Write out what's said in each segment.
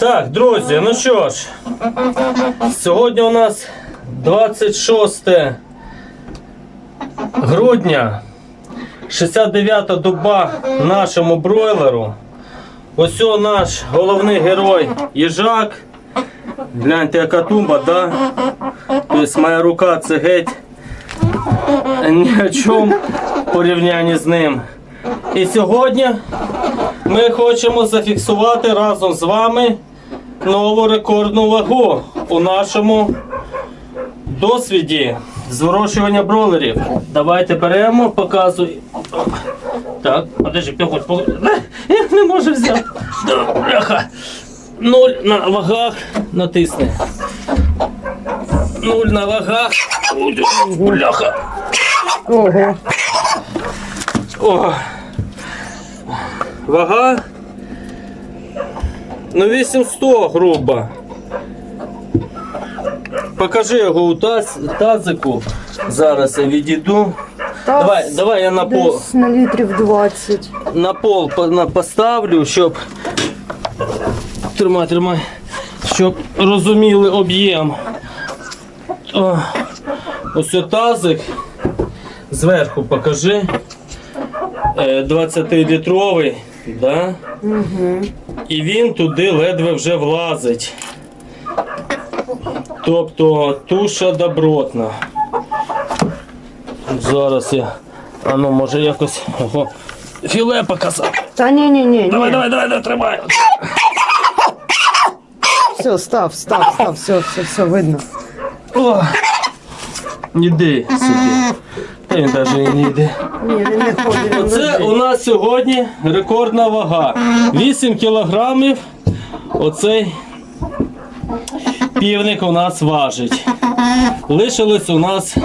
Так, друзі, ну що ж, сьогодні у нас 26 грудня, 69-та доба нашому бройлеру. Ось о наш головний герой їжак. Гляньте, яка тумба, да? Тобто моя рука це геть ні о чому порівнянні з ним. І сьогодні ми хочемо зафіксувати разом з вами нову рекордну вагу у нашому досвіді з вирощування бролерів. Давайте беремо, показуй. Так, подожди, погодь, погодь. Я не можу взяти. Бляха. Нуль на вагах натисни. Нуль на вагах. Бляха. Ого. О. Вага. Ну 800 грубо. Покажи його у таз, тазику. Зараз я відійду. Та Давай, давай я на пол, на літрів 20. на пол поставлю, щоб. Тримай, тримай. Щоб розуміли об'єм. Ось тазик. Зверху покажи. Е, 20-літровий. Да? Угу. І він туди ледве вже влазить. Тобто туша добротна. Зараз я. А ну може якось його філе показати. Та ні, ні, ні. Давай, ні. давай, давай, давай, тримай. Все, став, став, став, все, все, все видно. О, іди сюди. Він навіть не йде. Ні, він не ходить. Оце у нас сьогодні рекордна вага. 8 кілограмів. Оцей півник у нас важить. Лишилось у нас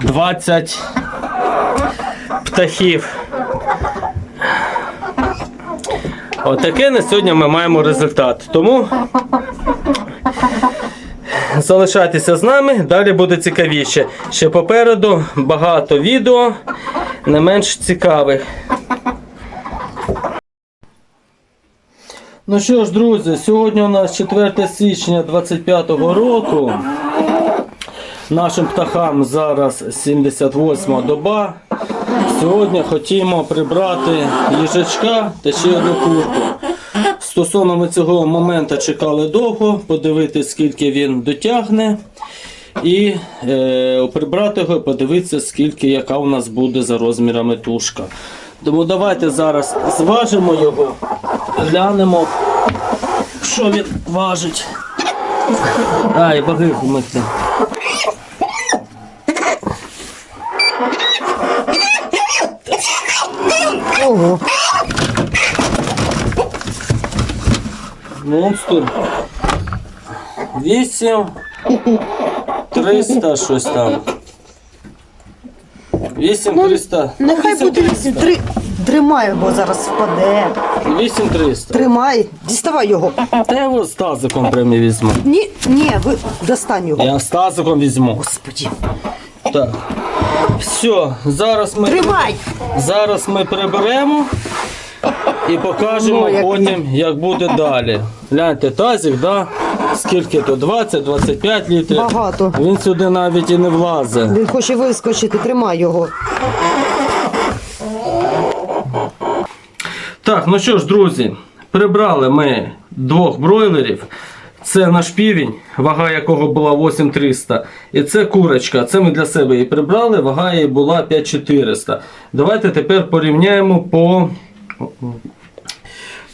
20 птахів. Отаке на сьогодні ми маємо результат. Тому залишайтеся з нами, далі буде цікавіше. Ще попереду багато відео, не менш цікавих. Ну що ж, друзі, сьогодні у нас 4 січня 25 року. Нашим птахам зараз 78 доба. Сьогодні хотімо прибрати їжачка та ще одну курку. Стосовно ми цього моменту чекали довго, подивитися, скільки він дотягне. І е, прибрати його подивитися, скільки яка у нас буде за розмірами тушка. Тому давайте зараз зважимо його, глянемо, що він важить. Ай, баги вмикне. Ого. Монстр. 8 300 щось там. 8 300. Ну, Нехай буде вісім. Три... Тримай його, зараз впаде. 8 300. Тримай. Діставай його. Та я його з тазиком прямо візьму. Ні, ні, ви достань його. Я з тазиком візьму. Господі. Так. Все, зараз ми, Тримай! зараз ми приберемо і покажемо Ну, як потім, як буде далі. Гляньте, тазик, да? скільки то? 20-25 літрів. Багато. Він сюди навіть і не влазить. Він хоче вискочити, тримай його. Так, ну що ж, друзі, прибрали ми двох бройлерів. Це наш півень, вага якого була 8300. І це курочка. Це ми для себе її прибрали, вага її була 5400. Давайте тепер порівняємо по,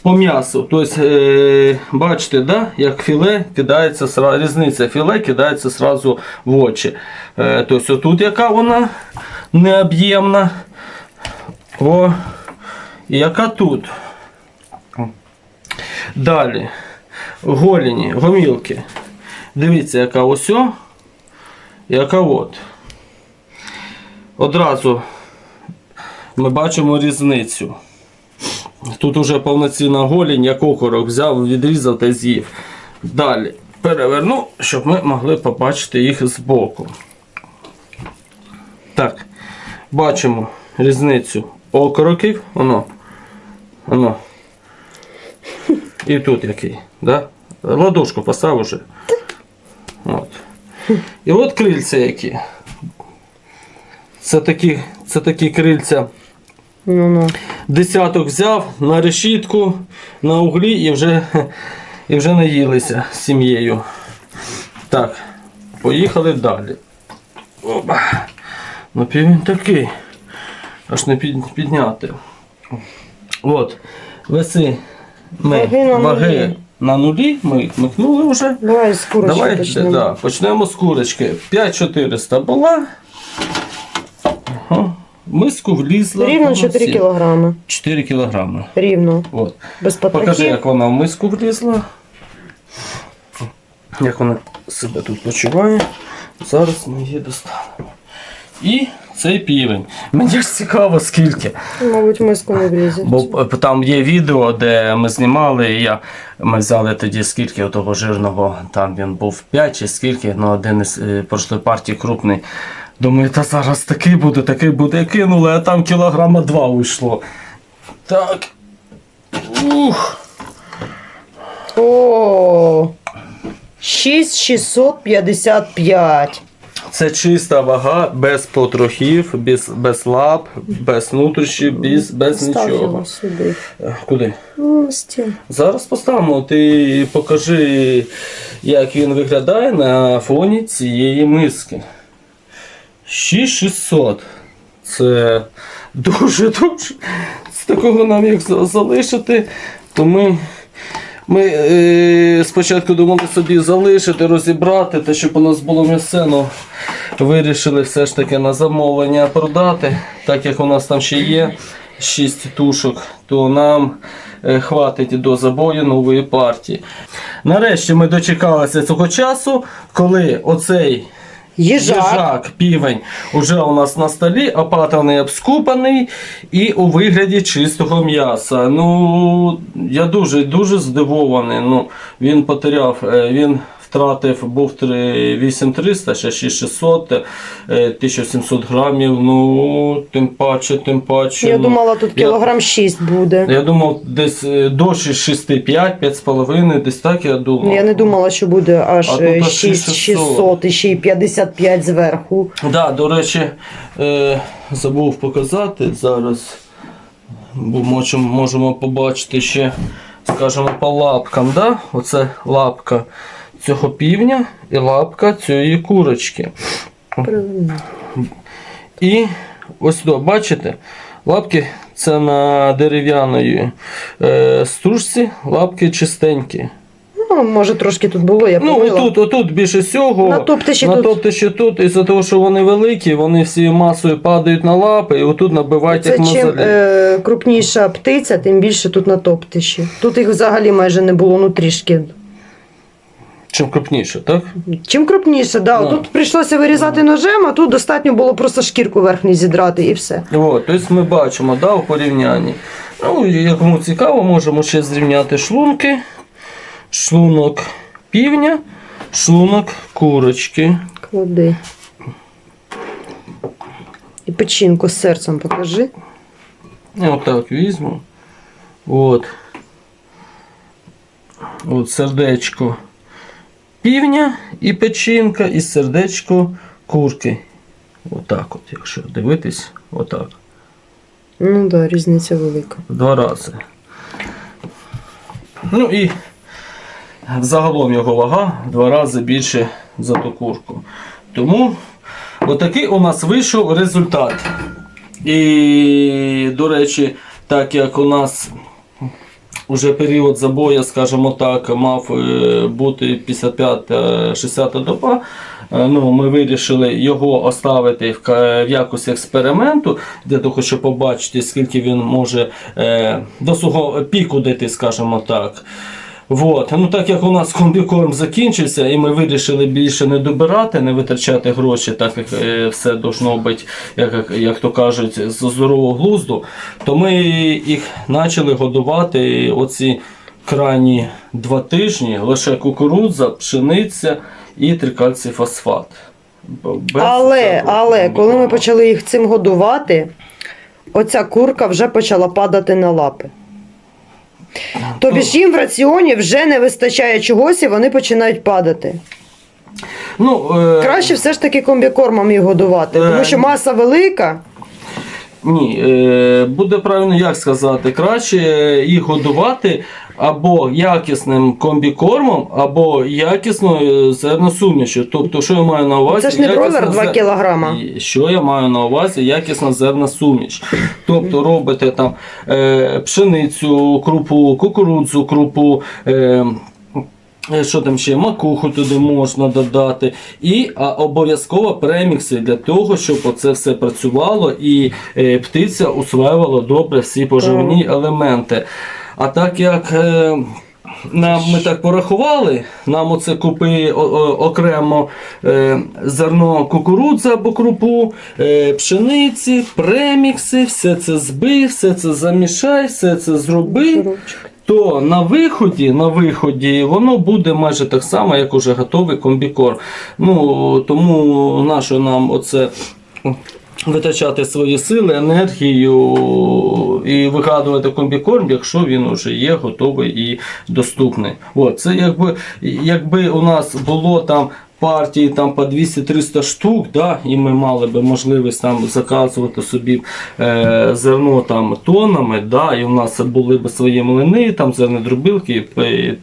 по м'ясу. Тобто, е, бачите, да, як філе кидається різниця філе кидається сразу в очі. Е, тобто, отут яка вона необ'ємна. О, і яка тут? Далі. Голіні, гомілки. Дивіться, яка ось, яка от. Одразу ми бачимо різницю. Тут уже повноцінна голінь, як окорок взяв, відрізав та з'їв. Далі переверну, щоб ми могли побачити їх збоку. Так, бачимо різницю окороків. Воно. Воно. І тут який. Да? Ладошку постав уже. От. І от крильця які. Це такі, це такі крильця. Ну, ну. Десяток взяв на решітку, на углі і вже, і вже наїлися з сім'єю. Так, поїхали далі. Опа. Ну півень такий. Аж не під, підняти. От. Веси ми Ваги на нулі. на нулі. Ми їх микнули вже. Давай з курочки Давай почнемо. Да, почнемо з курочки. 5400 була. Ага. Миску влізла. Рівно 4 кілограми. 4 кілограми. Рівно. От. Без Покажи, як вона в миску влізла. Як вона себе тут почуває. Зараз ми її достанемо. І цей півень. Мені ж цікаво, скільки. Мабуть, миску не влізе. Бо е, там є відео, де ми знімали, і я, ми взяли тоді скільки того жирного, там він був 5 чи скільки, ну один із е, прошлої партії крупний. Думаю, та зараз такий буде, такий буде, кинули, а там кілограма два уйшло. Так. Ух. О, 6655. Це чиста вага, без потрохів, без, без лап, без внутрішніх, без, без Став нічого. його сюди. Е, Куди? Ну, на стіл. Зараз поставимо. Ти покажи, як він виглядає на фоні цієї миски. 6600. Це дуже-дуже. З такого нам як за- залишити, то ми. Ми е, спочатку думали собі залишити, розібрати, те, щоб у нас було м'ясе, але вирішили все ж таки на замовлення продати, так як у нас там ще є 6 тушок, то нам е, хватить до забою нової партії. Нарешті ми дочекалися цього часу, коли оцей Їжак. Їжак, півень уже у нас на столі, опатаний, обскупаний і у вигляді чистого м'яса. Ну, я дуже дуже здивований. Ну, він потеряв, е, він втратив, був 8300, ще 6600, е, 1700 грамів. Ну, тим паче, тим паче. Я ну, думала, тут я- кілограм 6 буде. Я думав, десь е, до 6,5, 5,5, десь так я думав. Я не думала, що буде аж А тут е, аж 6600 і ще й 55 зверху. Да, до речі, е, забув показати зараз, бо можемо, можемо побачити ще, скажімо, по лапкам. Да? Оце лапка цього півня і лапка цієї курочки. І ось до, бачите, лапки це на дерев'яної е, стружці, лапки чистенькі. Ну, може, трошки тут було, я Ну, помила. отут, отут більше всього. Натопте ще Натопте ще тут, із-за того, що вони великі, вони всі масою падають на лапи, і отут набивають Це чим мозолі. е, крупніша птиця, тим більше тут натопти. Тут їх взагалі майже не було, ну трішки. Чим крупніше, так? Чим крупніше, да. Ну. Тут прийшлося вирізати ножем, а тут достатньо було просто шкірку верхню зідрати і все. От, тобто ми бачимо да, у порівнянні. Ну, як кому цікаво, можемо ще зрівняти шлунки. Шлунок півня, шлунок курочки. Клади. І печінку з серцем покажи. Отак візьму. От. От сердечко півня і печінка, і сердечко курки. Отак от, якщо дивитись, отак. Ну так, да, різниця велика. Два рази. Ну і загалом його вага в два рази більше за ту курку. Тому отакий у нас вийшов результат. І, до речі, так як у нас уже період забою, скажімо так, мав е, бути 55-60 доба. е, Ну, ми вирішили його оставити в, якості експерименту, для того, щоб побачити, скільки він може е, до свого піку скажімо так. Вот. Ну, так як у нас комбікорм закінчився, і ми вирішили більше не добирати, не витрачати гроші, так як е, все должно бути, як, як, як то кажуть, з здорового глузду, то ми їх почали годувати оці крайні два тижні, лише кукурудза, пшениця і трикальцій фосфат. Без Але, але, коли ми почали їх цим годувати, оця курка вже почала падати на лапи. Тобі ж їм в раціоні вже не вистачає чогось і вони починають падати. Ну, е, Краще все ж таки комбікормом їх годувати, Е. тому що маса велика. Ні, е, буде правильно як сказати, краще їх годувати або якісним комбікормом, або якісною зерносумішю. Тобто, що я маю на увазі? Це ж не Якісна 2 зер- кілограма. Що я маю на увазі? Якісна зерна суміш. Тобто робите там е, пшеницю, крупу, кукурудзу, крупу. Е, Що там ще? Макуху туди можна додати, і обов'язково премікси для того, щоб оце все працювало і е, птиця усваювала добре всі поживні елементи. А так як е, нам ми так порахували, нам оце купи о- о- окремо е, зерно кукурудзи або крупу, е, пшениці, премікси, все це збий, все це замішай, все це зроби то на виході, на виході воно буде майже так само, як уже готовий комбікорм. Ну, тому нащо нам оце витрачати свої сили, енергію і вигадувати комбікорм, якщо він вже є готовий і доступний. От, це якби, якби у нас було там. Партії там по 200-300 штук, да, і ми мали би можливість там заказувати собі е, зерно там тонами, да, і у нас були б свої млини, там зернодробілки і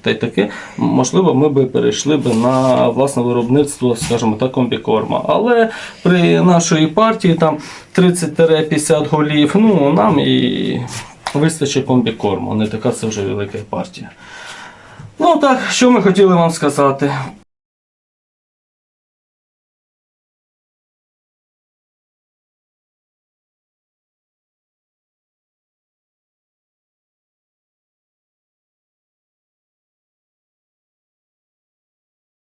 та й таке. Можливо, ми б перейшли б на власне виробництво, скажімо так, комбікорма. Але при нашої партії там 30-50 голів, ну нам і вистачить комбікорму. Не така це вже велика партія. Ну так, що ми хотіли вам сказати.